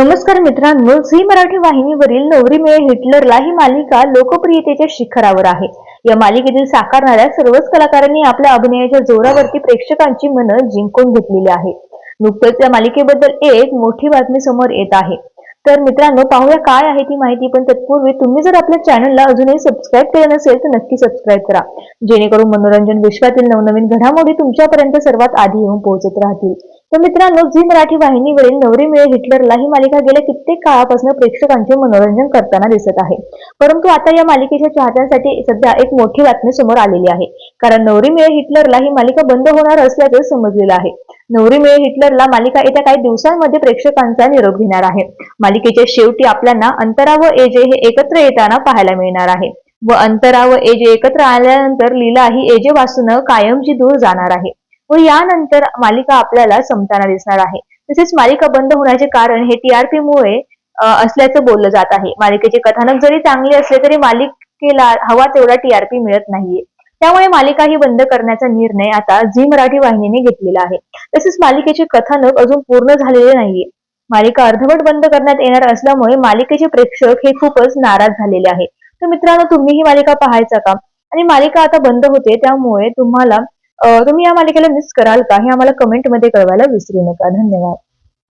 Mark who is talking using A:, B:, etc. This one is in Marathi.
A: नमस्कार मित्रांनो झी मराठी वाहिनीवरील नवरी मिळे हिटलरला ही मालिका लोकप्रियतेच्या शिखरावर आहे. या मालिकेतील साकारणाऱ्या सर्वच कलाकारांनी आपल्या अभिनयाच्या जोरावरती प्रेक्षकांची मनं जिंकून घेतलेली आहे नुकतंच या मालिकेबद्दल एक मोठी बातमी समोर येत आहे. तर मित्रांनो पाहूया काय आहे ती माहिती पण तत्पूर्वी तुम्ही जर आपल्या चॅनलला अजूनही सबस्क्राईब केलं नसेल तर नक्की सबस्क्राईब करा. जेणेकरून मनोरंजन विश्वातील नवनवीन घडामोडी तुमच्यापर्यंत सर्वात आधी येऊन पोहोचत राहतील. तर मित्रांनो झी मराठी वाहिनीवरील नवरी मिळे हिटलरला ही मालिका गेल्या कित्येक काळापासून प्रेक्षकांचे मनोरंजन करताना दिसत आहे. परंतु आता या मालिकेच्या चाहत्यांसाठी सध्या एक मोठी बातमी समोर आलेली आहे. कारण नवरी मिळे हिटलरला ही मालिका बंद होणार असल्याचं समजलेलं आहे. नवरी मिळे हिटलरला मालिका येत्या काही दिवसांमध्ये प्रेक्षकांचा निरोप घेणार आहे. मालिकेच्या शेवटी आपल्याला अंतरा व एजे हे एकत्र येताना पाहायला मिळणार आहे. व अंतरा व एजे एकत्र आल्यानंतर लीला ही एजे वासून कायमची दूर जाणार आहे. व यानंतर मालिका आपल्याला संपताना दिसणार आहे. तसेच मालिका बंद होण्याचे कारण हे टीआरपी मुळे असल्याचं बोललं जात आहे. मालिकेचे कथानक जरी चांगले असले तरी मालिकेला हवा तेवढा टीआरपी मिळत नाहीये. त्यामुळे मालिका ही बंद करण्याचा निर्णय आता झी मराठी वाहिनीने घेतलेला आहे. तसेच मालिकेचे कथानक अजून पूर्ण झालेले नाहीये. मालिका अर्धवट बंद करण्यात येणार असल्यामुळे मालिकेचे प्रेक्षक हे खूपच नाराज झालेले आहे. तर मित्रांनो तुम्ही ही मालिका पाहायचा का? आणि मालिका आता बंद होते त्यामुळे तुम्हाला तुम्ही या मालिकेला मिस कराल का हे आम्हाला कमेंटमध्ये कळवायला विसरू नका. धन्यवाद.